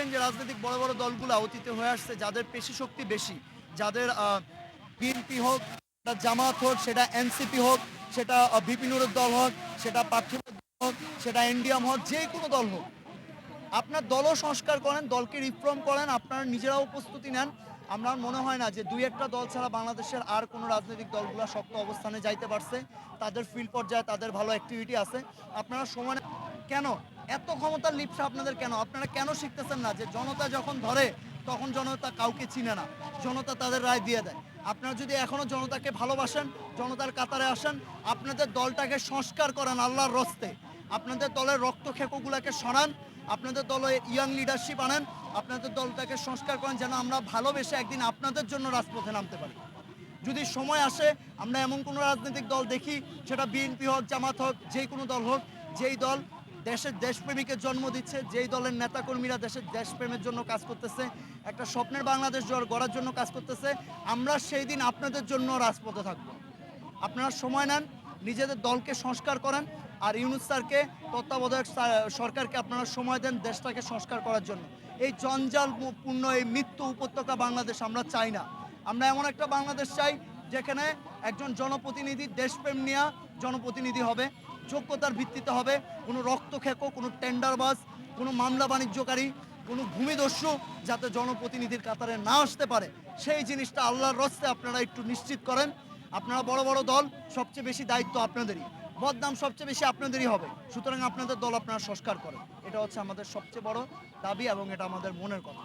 দেখবেন যে রাজনৈতিক বড় বড় দলগুলো অতীতে হয়ে আসছে, যাদের পেশি শক্তি বেশি, যাদের বিএনপি হোক, সেটা জামাত হোক, সেটা এনসিপি হোক, সেটা বিপিনুরের দল হোক, সেটা পার্থিবের দল হোক, সেটা এনডিএম হোক, যে কোনো দল হোক, আপনার দলও সংস্কার করেন, দলকে রিফর্ম করেন, আপনারা নিজেরাও প্রস্তুতি নেন। আমার মনে হয় না যে দুই একটা দল ছাড়া বাংলাদেশের আর কোনো রাজনৈতিক দলগুলো শক্ত অবস্থানে যাইতে পারছে। তাদের ফিল্ড পর্যায়ে তাদের ভালো অ্যাক্টিভিটি আছে। আপনারা সময় নেন। কেন? এত ক্ষমতার লিপসা আপনাদের কেন? আপনারা কেন শিখতেছেন না যে জনতা যখন ধরে, তখন জনতা কাউকে চিনে না? জনতা তাদের রায় দিয়ে দেয়। আপনারা যদি এখনও জনতাকে ভালোবাসেন, জনতার কাতারে আসেন, আপনাদের দলটাকে সংস্কার করেন আল্লাহর রস্তে। আপনাদের দলের রক্ত খেকোগুলাকে সরান, আপনাদের দলে ইয়াং লিডারশিপ আনেন, আপনাদের দলটাকে সংস্কার করেন যেন আমরা ভালোবেসে একদিন আপনাদের জন্য রাজপথে নামতে পারি। যদি সময় আসে, আমরা এমন কোনো রাজনৈতিক দল দেখি, সেটা বিএনপি হোক, জামাত হোক যেই কোনো দল হোক, যেই দল দেশের দেশপ্রেমিকের জন্ম দিচ্ছে, যেই দলের নেতাকর্মীরা দেশের দেশপ্রেমের জন্য কাজ করতেছে, একটা স্বপ্নের বাংলাদেশ গড়ার জন্য কাজ করতেছে, আমরা সেই দিন আপনাদের জন্য রাজপথে থাকব। আপনারা সময় নেন, নিজেদের দলকে সংস্কার করেন, আর ইউনুস স্যারকে, তত্ত্বাবধায়ক সরকারকে আপনারা সময় দেন দেশটাকে সংস্কার করার জন্য। এই জঞ্জাল মু- পূর্ণ এই মৃত্যু উপত্যকা বাংলাদেশ আমরা চাই না। আমরা এমন একটা বাংলাদেশ চাই, যেখানে একজন জনপ্রতিনিধি দেশপ্রেম নিয়ে জনপ্রতিনিধি হবে। যোগ্যতার ভিত্তিতে হবে। কোনো রক্তক্ষেকো কোনো টেন্ডারবাজ, কোনো মামলা বাণিজ্যকারী, কোনো ভূমিদস্যু যাতে জনপ্রতিনিধির কাতারে না আসতে পারে। সেই জিনিসটা আল্লাহর রস্তে আপনারা একটু নিশ্চিত করেন। আপনারা বড় বড় দল, সবচেয়ে বেশি দায়িত্ব আপনাদেরই। বদনাম সবচেয়ে বেশি আপনাদেরই হবে। সুতরাং আপনাদের দল আপনারা সংস্কার করেন। এটা হচ্ছে আমাদের সবচেয়ে বড় দাবি এবং এটা আমাদের মনের কথা।